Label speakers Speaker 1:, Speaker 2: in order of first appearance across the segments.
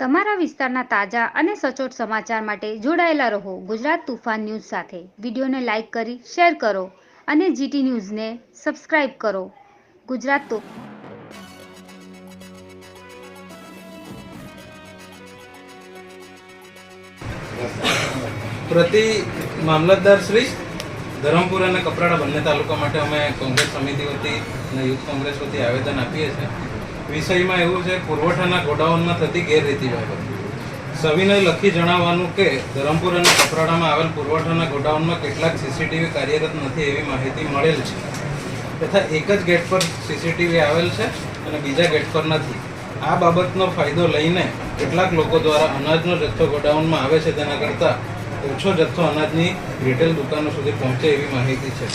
Speaker 1: તમારા વિસ્તારના તાજા અને સચોટ સમાચાર માટે જોડાયેલા રહો ગુજરાત તુફાન ન્યૂઝ સાથે. વિડીયોને લાઇક કરી, શેર કરો અને જીટી ન્યૂઝને સબસ્ક્રાઇબ કરો. ગુજરાત તો
Speaker 2: પ્રતિ મામલતદાર શ્રી ધરમપુર અને કપરાડા બંને તાલુકા માટે અમે કોંગ્રેસ સમિતિ વતી અને યુથ કોંગ્રેસ વતી આવેદન આપીએ છીએ. વિષયમાં એવું છે, પુરવઠાના ગોડાઉનમાં થતી ગેરરીતિ બાબત. સવિનય લખી જણાવવાનું કે, ધરમપુર અને કપરાડામાં આવેલ પુરવઠાના ગોડાઉનમાં કેટલાક સીસીટીવી કાર્યરત નથી એવી માહિતી મળેલ છે. તથા એક જ ગેટ પર સીસીટીવી આવેલ છે અને બીજા ગેટ પર નથી. આ બાબતનો ફાયદો લઈને કેટલાક લોકો દ્વારા અનાજનો જથ્થો ગોડાઉનમાં આવે છે તેના કરતાં ઓછો જથ્થો અનાજની રિટેલ દુકાનો સુધી પહોંચે એવી માહિતી છે.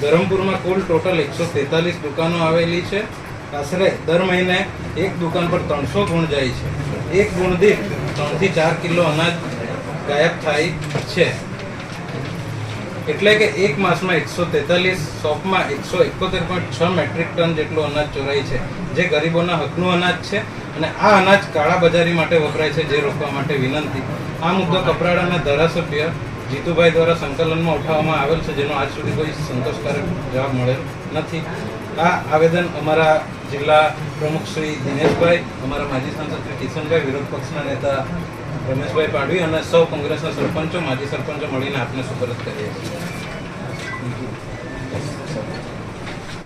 Speaker 2: ધરમપુરમાં કુલ ટોટલ એકસો તેતાલીસ દુકાનો આવેલી છે. આશરે દર મહિને એક દુકાન પર ત્રણસો ગુણ જાય છે. એક ગુણ દીઠ ત્રણથી ચાર કિલો અનાજ ગાયબ થાય છે. એટલે કે એક માસમાં એકસો તેતાલીસ શોપમાં એકસો એકોતેર પોઈન્ટ છ મેટ્રિક ટન જેટલું અનાજ ચોરાય છે. જે ગરીબોના હકનું અનાજ છે અને આ અનાજ કાળા બજારી માટે વપરાય છે, જે રોકવા માટે વિનંતી. આ મુદ્દો કપરાડાના ધારાસભ્ય જીતુભાઈ દ્વારા સંકલનમાં ઉઠાવવામાં આવેલ છે, જેનો આજ સુધી કોઈ સંતોષકારક જવાબ મળેલ નથી. આ આવેદન અમારા જિલ્લા પ્રમુખ શ્રી દિનેશભાઈ, અમારા માજી સાંસદ શ્રી કિશનભાઈ, વિરોધ પક્ષના નેતા રમેશભાઈ પાડવી અને સૌ કોંગ્રેસના સરપંચો, માજી સરપંચો મળીને આપને સુપરત કરીએ છીએ.